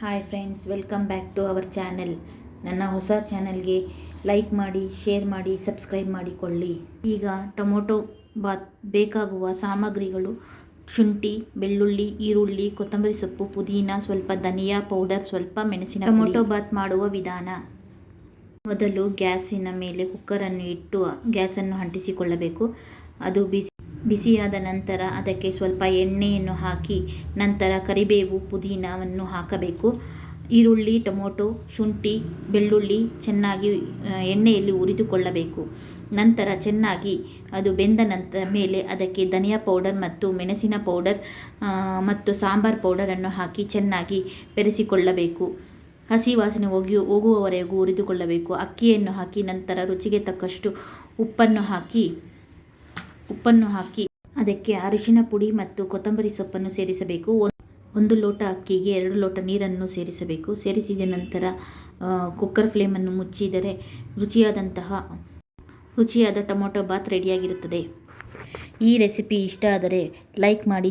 Hi friends welcome back to our channel ನನ್ನ ಹೊಸ ಚಾನೆಲ್ಗೆ ಲೈಕ್ ಮಾಡಿ ಶೇರ್ ಮಾಡಿ ಸಬ್ಸ್ಕ್ರೈಬ್ ಮಾಡಿಕೊಳ್ಳಿ. ಈಗ ಟೊಮೊಟೊ ಬಾತ್ ಬೇಕಾಗುವ ಸಾಮಗ್ರಿಗಳು ಶುಂಠಿ, ಬೆಳ್ಳುಳ್ಳಿ, ಈರುಳ್ಳಿ, ಕೊತ್ತಂಬರಿ ಸೊಪ್ಪು, ಪುದೀನ, ಸ್ವಲ್ಪ ಧನಿಯಾ ಪೌಡರ್, ಸ್ವಲ್ಪ ಮೆಣಸಿನ ಟೊಮೊಟೊ ಬಾತ್ ಮಾಡುವ ವಿಧಾನ. ಮೊದಲು ಗ್ಯಾಸಿನ ಮೇಲೆ ಕುಕ್ಕರನ್ನು ಇಟ್ಟು, ಗ್ಯಾಸನ್ನು ಅಂಟಿಸಿಕೊಳ್ಳಬೇಕು. ಅದು ಬಿಸಿ ಬಿಸಿಯಾದ ನಂತರ ಅದಕ್ಕೆ ಸ್ವಲ್ಪ ಎಣ್ಣೆಯನ್ನು ಹಾಕಿ ನಂತರ ಕರಿಬೇವು, ಪುದೀನವನ್ನು ಹಾಕಬೇಕು. ಈರುಳ್ಳಿ, ಟೊಮೊಟೊ, ಶುಂಠಿ, ಬೆಳ್ಳುಳ್ಳಿ ಚೆನ್ನಾಗಿ ಎಣ್ಣೆಯಲ್ಲಿ ಹುರಿದುಕೊಳ್ಳಬೇಕು. ನಂತರ ಚೆನ್ನಾಗಿ ಅದು ಬೆಂದ ನಂತರ ಮೇಲೆ ಅದಕ್ಕೆ ಧನಿಯಾ ಪೌಡರ್ ಮತ್ತು ಮೆಣಸಿನ ಪೌಡರ್ ಮತ್ತು ಸಾಂಬಾರ್ ಪೌಡರನ್ನು ಹಾಕಿ ಚೆನ್ನಾಗಿ ಬೆರೆಸಿಕೊಳ್ಳಬೇಕು. ಹಸಿ ವಾಸನೆ ಹೋಗಿ, ಹೋಗುವವರೆಗೂ ಹುರಿದುಕೊಳ್ಳಬೇಕು. ಅಕ್ಕಿಯನ್ನು ಹಾಕಿ ನಂತರ ರುಚಿಗೆ ತಕ್ಕಷ್ಟು ಉಪ್ಪನ್ನು ಹಾಕಿ ಉಪ್ಪನ್ನು ಹಾಕಿ ಅದಕ್ಕೆ ಅರಿಶಿನ ಪುಡಿ ಮತ್ತು ಕೊತ್ತಂಬರಿ ಸೊಪ್ಪನ್ನು ಸೇರಿಸಬೇಕು. ಒಂದು ಲೋಟ ಅಕ್ಕಿಗೆ ಎರಡು ಲೋಟ ನೀರನ್ನು ಸೇರಿಸಬೇಕು. ಸೇರಿಸಿದ ನಂತರ ಕುಕ್ಕರ್ ಫ್ಲೇಮನ್ನು ಮುಚ್ಚಿದರೆ ರುಚಿಯಾದಂತಹ, ರುಚಿಯಾದ ಟೊಮೊಟೊ ಬಾತ್ ರೆಡಿಯಾಗಿರುತ್ತದೆ. ಈ ರೆಸಿಪಿ ಇಷ್ಟ ಆದರೆ ಲೈಕ್ ಮಾಡಿ